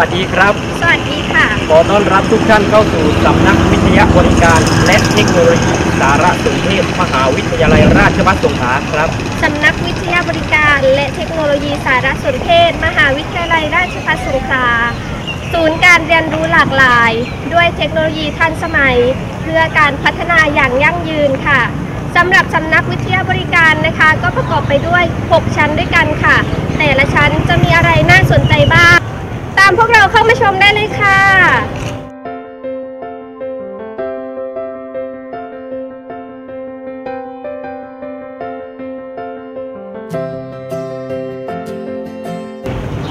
วัสดีครับ สวัสดีค่ะ ขอต้อนรับทุกท่านเข้าสู่สำนักวิทยาบริการ และเทคโนโลยีสารสนเทศมหาวิทยาลัยราชภัฏสงขลาครับสำนักวิทยาบริการและเทคโนโลยีสารสนเทศ มหาวิทยาลัยราชภัฏสงขลาศูนย์การเรียนรู้หลากหลาย ด้วยเทคโนโลยีทันสมัย เพื่อการพัฒนาอย่างยั่งยืนค่ะสำหรับสำนักวิทยาบริการนะคะ ก็ประกอบไปด้วย 6 ชั้นด้วยกันค่ะ แต่ละชั้นจะมีอะไรน่าสนใจบ้างตามพวกเราเข้ามาชมได้เลยค่ะ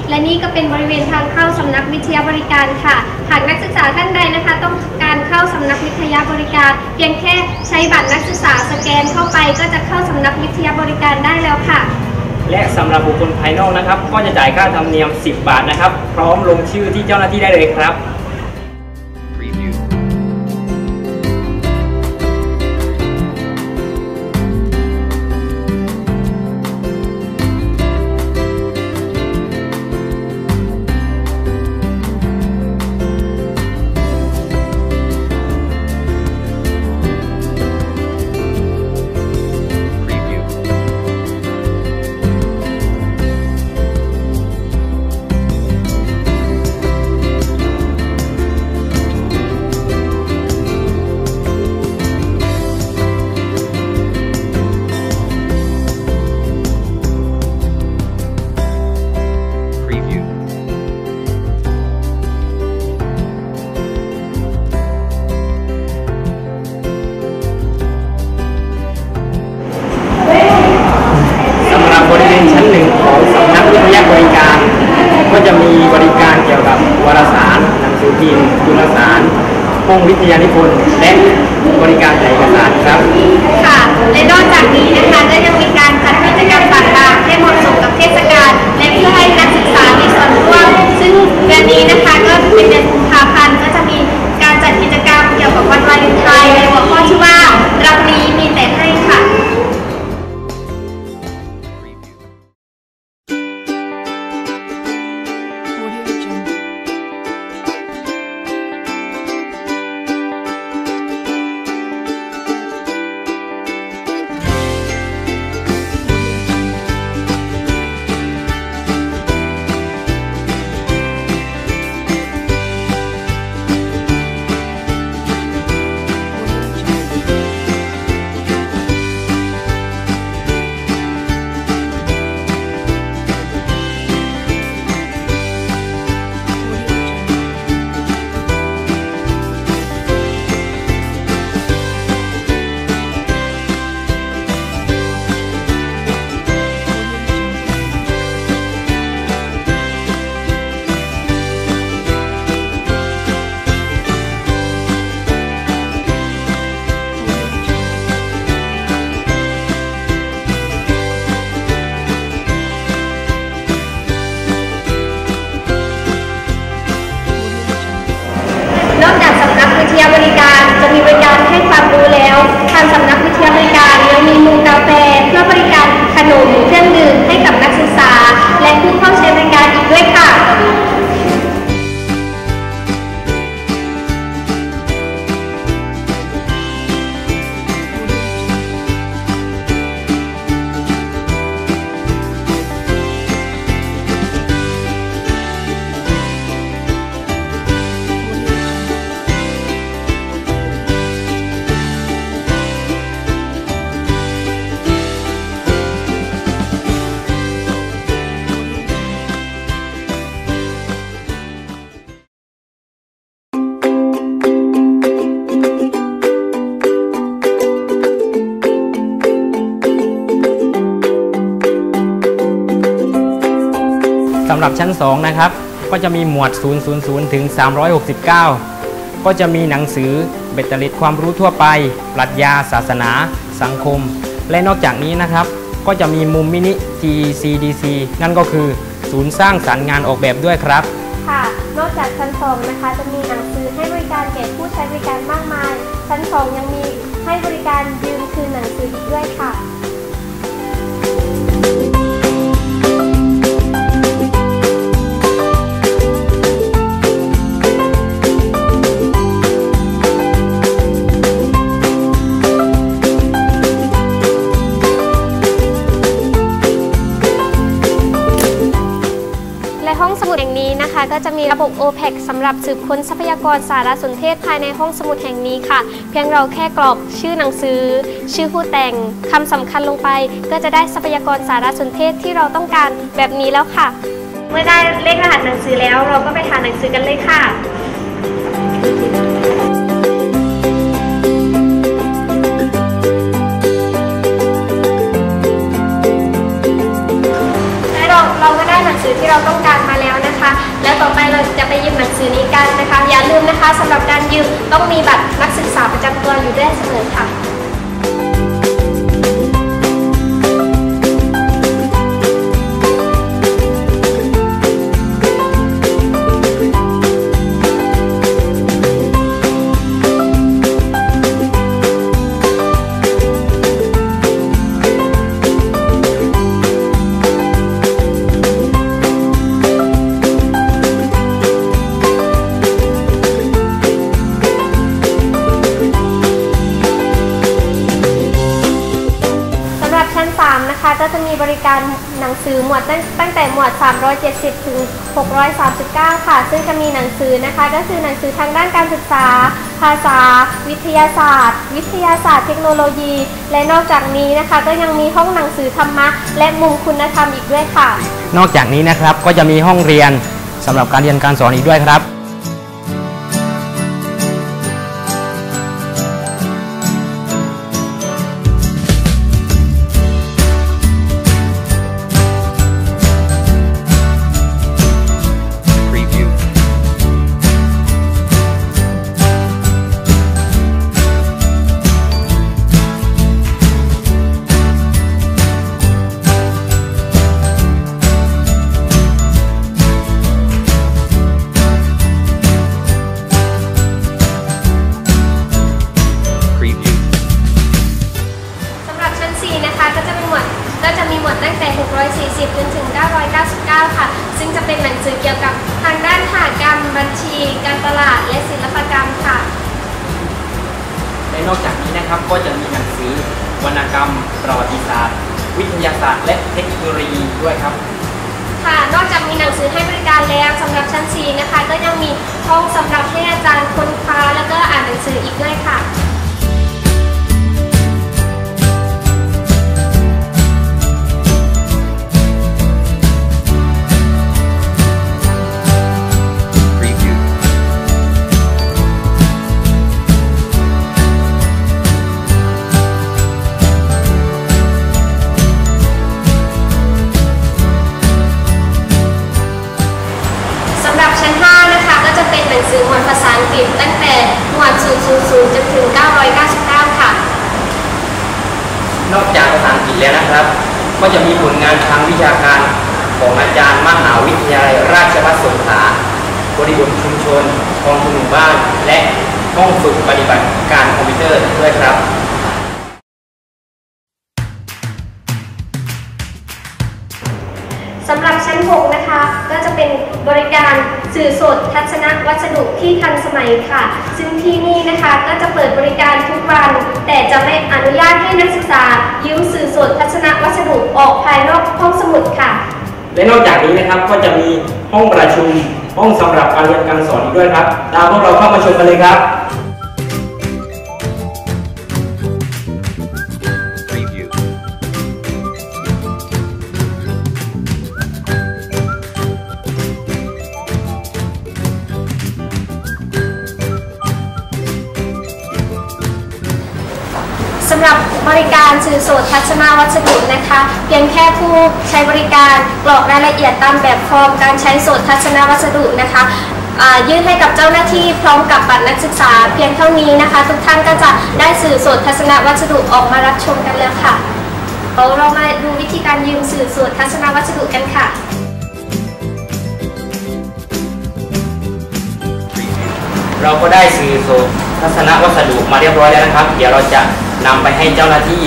และนี่ก็เป็นบริเวณทางเข้าสำนักวิทยาบริการค่ะ หากนักศึกษาท่านใดนะคะ ต้องการเข้าสำนักวิทยาบริการ เพียงแค่ใช้บัตรนักศึกษาสแกนเข้าไปก็จะเข้าสำนักวิทยาบริการได้แล้วค่ะ และสำหรับบุคคลภายนอกนะครับ ก็จะจ่ายค่าธรรมเนียม 10 บาทนะครับ พร้อมลงชื่อที่เจ้าหน้าที่ได้เลยครับ ห้องวิทยานิพนธ์และบริการจ่ายเอกสารครับ ค่ะ และนอกจากนี้นะคะก็ยังมีการจัดกิจกรรมต่างๆให้เหมาะสมกับเทศกาลและเพื่อให้นักศึกษามีส่วนร่วม ซึ่งเดือนนี้นะคะก็ รู้แล้ว ทางสำนักวิทยาบริการยังมีมุมกาแฟเพื่อบริการขนมเครื่องดื่มให้กับนักศึกษา และผู้เข้าำหรับชั้น 2 นะครับ ก็จะมีหมวด 000 ถึง 369 ก็จะมีหนังสือเบตเตอริดความรู้ทั่วไป ปรัชญา ศาสนา สังคม และนอกจากนี้นะครับ ก็จะมีมุมมินิ TCDC นั่นก็คือ ศูนย์สร้างสรรค์งานออกแบบด้วยครับค่ะนอกจากชั้นสองนะคะ จะมีหนังสือให้บริการแก่ผู้ใช้บริการมากมาย ชั้นสองยังมีให้บริการยืมคืนหนังสืออีกด้วยค่ะ จะมีระบบ OPEC สำหรับสืบค้นทรัพยากรสารสนเทศภายในห้องสมุดแห่งนี้ค่ะ เพียงเราแค่กรอกชื่อหนังสือ ชื่อผู้แต่งคำสำคัญลงไป ก็จะได้ทรัพยากรสารสนเทศที่เราต้องการแบบนี้แล้วค่ะ เมื่อได้เลขรหัสหนังสือแล้ว เราก็ไปหาหนังสือกันเลยค่ะและเราเราก็ได้หนังสือที่เราต้องการมา แล้วต่อไปเราจะไปยืมหนังสือนี้กันนะคะ อย่าลืมนะคะสำหรับการยืมต้องมีบัตรนักศึกษาประจำตัวอยู่ด้วยเสมอค่ะ นะคะก็จะมีบริการหนังสือหมวดตั้งตั้งแต่หมวด 370 ถึง 639 ค่ะ ซึ่งจะมีหนังสือนะคะ ก็คือหนังสือทางด้านการศึกษา ภาษา วิทยาศาสตร์ วิทยาศาสตร์เทคโนโลยี และนอกจากนี้นะคะ ก็ยังมีห้องหนังสือธรรมะ และมุมคุณธรรมอีกด้วยค่ะ นอกจากนี้นะครับก็จะมีห้องเรียนสำหรับการเรียนการสอนอีกด้วยครับ เป็นหนังสือเกี่ยวกับทางด้านหากรรมบัญชี การตลาดและศิลปกรรมค่ะ และนอกจากนี้นะครับก็จะมีหนังสือวรรณกรรม ประวัติศาสตร์ วิทยาศาสตร์ และเทคโนโลยีด้วยครับ ค่ะ นอกจากมีหนังสือให้บริการแล้วสำหรับชั้น 4 นะคะ ก็ยังมีห้องสำหรับให้อาจารย์ค้นคว้าแล้วก็อ่านหนังสืออีกด้วยค่ะ สือหมวดภาษาอังกฤษตั้งแต่หมวด 000 จนถึง 999 ค่ะ นอกจากภาษาอังกฤษแล้วนะครับ ก็จะมีผลงานทางวิชาการของอาจารย์มหาวิทยาลัยราชภัฏสงขลาบริบทชุมชนกองทุนหมู่บ้าน และห้องฝึกปฏิบัติการคอมพิวเตอร์ด้วยครับสำหรับชั้น 6 นะคะ ก็จะเป็นบริการ สื่อสดทัศนวัสดุที่ทันสมัยค่ะ ซึ่งที่นี่นะคะก็จะเปิดบริการทุกวัน แต่จะไม่อนุญาตให้นักศึกษายืมสื่อสดทัศนวัสดุออกภายนอกห้องสมุดค่ะ และนอกจากนี้นะครับก็จะมีห้องประชุม ห้องสำหรับการเรียนการสอนด้วยครับตามพวกเราเข้ามาชมกันเลยครับ บริการสื่อสดทัศนวัสดุนะคะ เพียงแค่ผู้ใช้บริการกรอกรายละเอียดตามแบบฟอร์มการใช้สดทัศนวัสดุนะคะยื่นให้กับเจ้าหน้าที่พร้อมกับบัตรนักศึกษาเพียงเท่านี้นะคะ ทุกท่านก็จะได้สื่อสดทัศนวัสดุออกมารับชมกันแล้วค่ะเราเรามาดูวิธีการยืมสื่อสดทัศนวัสดุกันค่ะ เราก็ได้สื่อสดทัศนวัสดุมาเรียบร้อยแล้วนะครับ เดี๋ยวเราจะ นำไปให้เจ้าหน้าที่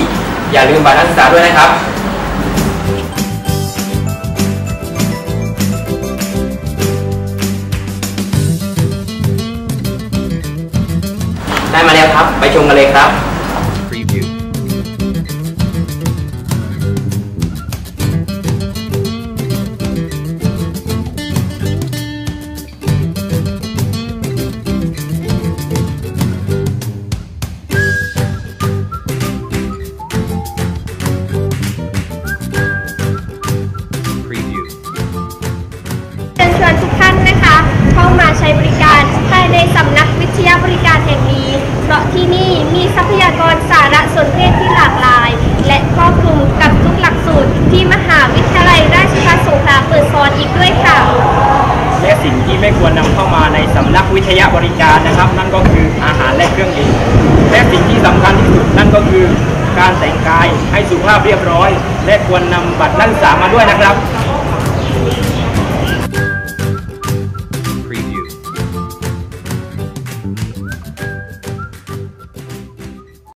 อย่าลืมบัตรนักศึกษาด้วยนะครับได้มาแล้วครับ ไปชมกันเลยครับ สิ่งที่ไม่ควรนำเข้ามาในสำนักวิทยาบริการนะครับ นั่นก็คืออาหารและเครื่องดื่มและสิ่งที่สำคัญที่สุดนั่นก็คือการแต่งกายให้สุภาพเรียบร้อย และควรนำบัตรนักศึกษามาด้วยนะครับ